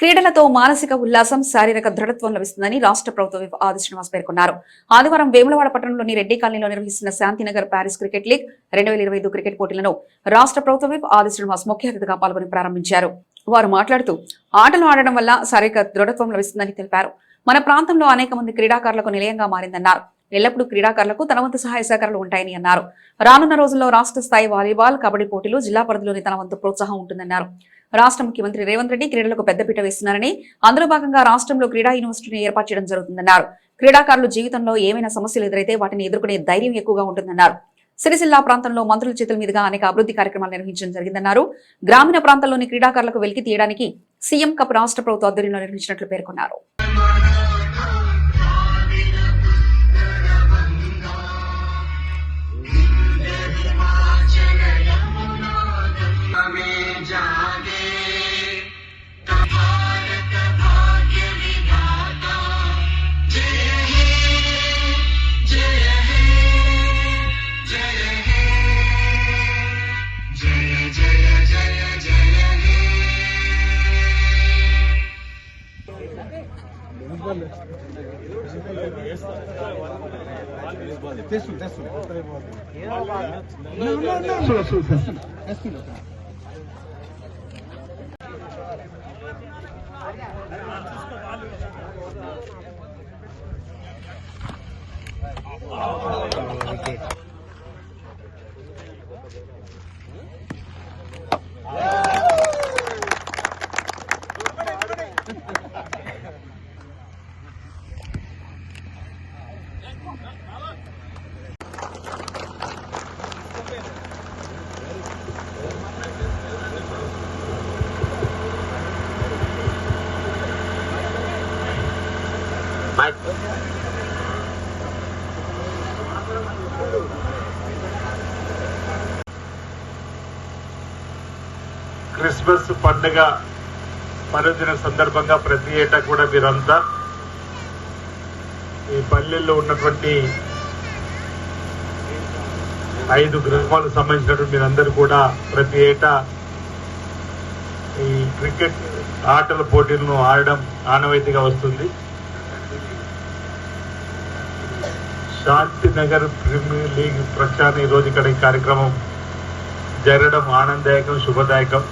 క్రీడలతో మానసిక ఉల్లాసం శారీరక దృఢత్వం లభిస్తుందని రాష్ట్ర ప్రభుత్వ ఆది శ్రీనివాస్ పేర్కొన్నారు. ఆదివారం వేములవాడ పట్టణంలోని రెడ్డి కాలనీలో నిర్వహిస్తున్న శాంతినగర్ ప్యారిస్ క్రికెట్ లీగ్ రెండు వేల ఇరవై ఐదు క్రికెట్ పోటీలను రాష్ట్ర ప్రభుత్వ ఆది శ్రీనివాస్ ముఖ్య అతిథిగా పాల్గొని ప్రారంభించారు. వారు మాట్లాడుతూ ఆటలు ఆడడం వల్ల శారీరక దృఢత్వం లభిస్తుందని తెలిపారు. మన ప్రాంతంలో అనేక మంది క్రీడాకారులకు నిలయంగా మారిందన్నారు. ఎల్లప్పుడూ క్రీడాకారులకు తన వంతు సహాయ సహకారాలు ఉంటాయని అన్నారు. రానున్న రోజుల్లో రాష్ట్ర స్థాయి వాలీబాల్ కబడ్డీ పోటీలు జిల్లా పరిధిలోని తన వంతు ప్రోత్సాహం ఉంటుందన్నారు. రాష్ట్ర ముఖ్యమంత్రి రేవంత్ రెడ్డి క్రీడలకు పెద్దపీట వేస్తున్నారని అందులో భాగంగా రాష్ట్రంలో క్రీడా యూనివర్సిటీని ఏర్పాటు చేయడం జరుగుతుందన్నారు. క్రీడాకారులు జీవితంలో ఏమైనా సమస్యలు ఎదురైతే వాటిని ఎదుర్కొనే ధైర్యం ఎక్కువగా ఉంటుందన్నారు. సిరిసిల్ల ప్రాంతంలో మంత్రుల చేతుల మీదుగా అనేక అభివృద్ధి కార్యక్రమాలు నిర్వహించడం జరిగిందన్నారు. గ్రామీణ ప్రాంతాల్లోని క్రీడాకారులకు వెలికి తీయడానికి సీఎం కప్ రాష్ట్ర ప్రభుత్వ ఆధ్వర్యంలో నిర్వహించినట్లు పేర్కొన్నారు. Tesu, tesu. No, no, no. Solo, solo, tesu. Tesu, tesu. Oh, okay. Christmas పండుగ పర్వదిన సందర్భంగా ప్రతి ఏటా కూడా మీరంతా ఈ పల్లెల్లో ఉన్నటువంటి ఐదు గ్రామాలకు సంబంధించినటువంటి మీరందరూ కూడా ప్రతి ఏటా ఈ క్రికెట్ ఆటల పోటీలను ఆడడం ఆనవాయితీగా వస్తుంది. శాంతి నగర్ ప్రీమియర్ లీగ్ ప్రచారం ఈరోజు ఇక్కడ ఈ కార్యక్రమం జరగడం ఆనందదాయకం శుభదాయకం.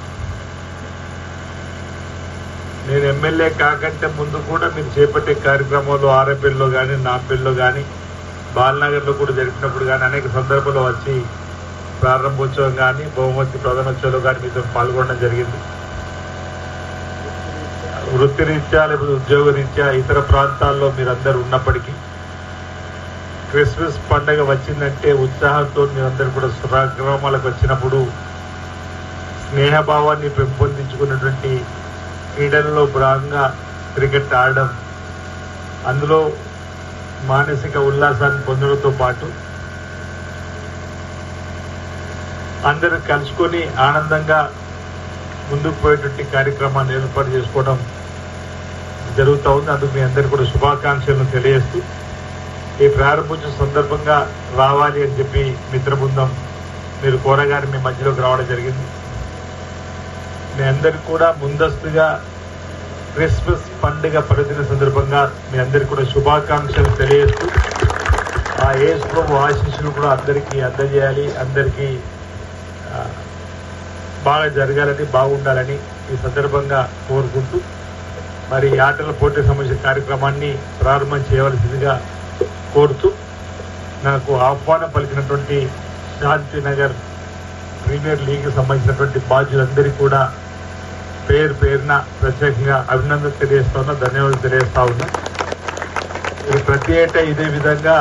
నేను ఎమ్మెల్యే కాకంటే ముందు కూడా మీరు చేపట్టే కార్యక్రమాలు ఆర్ఎఫ్ఎల్లో కానీ నాంపల్లిలో కానీ బాలనగర్లో కూడా జరిపినప్పుడు కానీ అనేక సందర్భాలు వచ్చి ప్రారంభోత్సవం కానీ బహుమతి ప్రధానోత్సవంలో కానీ మీతో పాల్గొనడం జరిగింది. వృత్తిరీత్యా లేకపోతే ఉద్యోగ రీత్యా ఇతర ప్రాంతాల్లో మీరందరూ ఉన్నప్పటికీ క్రిస్మస్ పండగ వచ్చిందంటే ఉత్సాహంతో మీరందరూ కూడా స్వగ్రామాలకు వచ్చినప్పుడు స్నేహభావాన్ని పెంపొందించుకున్నటువంటి క్రీడల్లో భాగంగా క్రికెట్ ఆడడం అందులో మానసిక ఉల్లాసాన్ని పొందడంతో పాటు అందరూ కలుసుకొని ఆనందంగా ముందుకు పోయేటువంటి కార్యక్రమాన్ని ఏర్పాటు చేసుకోవడం జరుగుతూ ఉంది. అందుకు మీ అందరికీ కూడా శుభాకాంక్షలను తెలియజేస్తూ ఈ ప్రారంభించిన సందర్భంగా రావాలి అని చెప్పి మిత్రబృందం మీరు కోరగానే మీ మధ్యలోకి రావడం జరిగింది. మీ అందరికి కూడా ముందస్తుగా క్రిస్మస్ పండుగ పర్వదిన సందర్భంగా మీ అందరికి కూడా శుభాకాంక్షలు తెలియజేస్తూ ఆ యేసు ప్రభు ఆశీస్సులు కూడా అందరికీ అందజేయాలి. అందరికీ బాగా జరగాలని బాగుండాలని ఈ సందర్భంగా కోరుకుంటూ మరి ఈ ఆటల పోటీ సంబంధించిన కార్యక్రమాన్ని ప్రారంభం చేయవలసిందిగా కోరుతూ నాకు ఆహ్వానం పలికినటువంటి శాంతినగర్ ప్రీమియర్ లీగ్ సంబంధించినటువంటి బాధ్యులందరికీ కూడా పేరు పేరున ప్రత్యేకంగా అభినందన తెలియజేస్తా ఉన్నా ధన్యవాదాలు తెలియజేస్తా ఉన్నా. ప్రతి ఏటా ఇదే విధంగా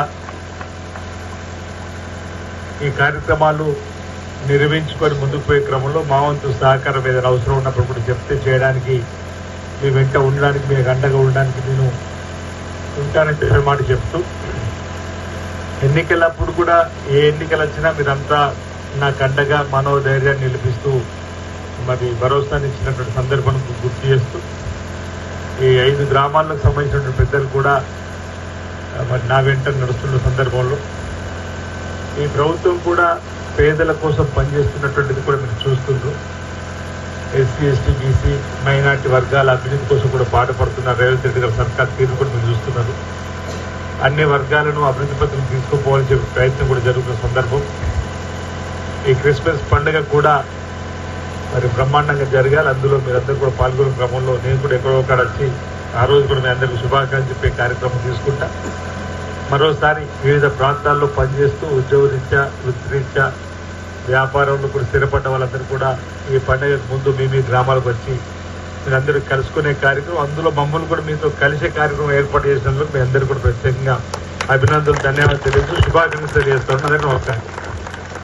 ఈ కార్యక్రమాలు నిర్వహించుకొని ముందుకు పోయే క్రమంలో మా వంతు సహకారం ఏదైనా అవసరం ఉన్నప్పుడు కూడా చెప్తే చేయడానికి మీ వెంట ఉండడానికి మీ అండగా ఉండడానికి నేను ఉంటానని చెప్పే మాట చెప్తూ ఎన్నికలప్పుడు కూడా ఏ ఎన్నికలు వచ్చినా మీరంతా నాకు అండగా మనోధైర్యాన్ని నిలిపిస్తూ మరి భరోసాని ఇచ్చినటువంటి సందర్భం గుర్తు చేస్తూ ఈ ఐదు గ్రామాలకు సంబంధించినటువంటి పెద్దలు కూడా మరి నా వెంట నడుస్తున్న సందర్భంలో ఈ ప్రభుత్వం కూడా పేదల కోసం పనిచేస్తున్నటువంటిది కూడా మీరు చూస్తుండ్రు. ఎస్సీ ఎస్టీ బీసీ మైనార్టీ వర్గాల అభివృద్ధి కోసం కూడా పాటుపడుతున్నారు రేవంత్ రెడ్డి గారు సర్కార్ తీరు కూడా మీరు చూస్తున్నారు. అన్ని వర్గాలను అభివృద్ధి పత్రం తీసుకుపోవాలని చెప్పే ప్రయత్నం కూడా జరుగుతున్న సందర్భం. ఈ క్రిస్మస్ పండుగ కూడా మరి బ్రహ్మాండంగా జరగాలి. అందులో మీరందరూ కూడా పాల్గొనే క్రమంలో నేను కూడా ఎక్కడో ఒకడ వచ్చి ఆ రోజు కూడా మీ అందరికీ శుభాకాంక్షలు చెప్పే కార్యక్రమం తీసుకుంటా. మరోసారి వివిధ ప్రాంతాల్లో పనిచేస్తూ ఉద్యోగరీత్యా వృత్తిరీత్యా వ్యాపారంలో కూడా స్థిరపడ్డ వాళ్ళందరూ కూడా ఈ పండుగ ముందు మీ మీ గ్రామాలకు వచ్చి మీరందరూ కలుసుకునే కార్యక్రమం. అందులో మమ్మల్ని కూడా మీతో కలిసే కార్యక్రమం ఏర్పాటు చేసినందుకు మీ అందరూ కూడా ప్రత్యేకంగా అభినందనలు ధన్యవాదాలు తెలియజేస్తూ శుభాకాంక్షలు తెలియజేస్తాను అందరికీ నమస్కారం.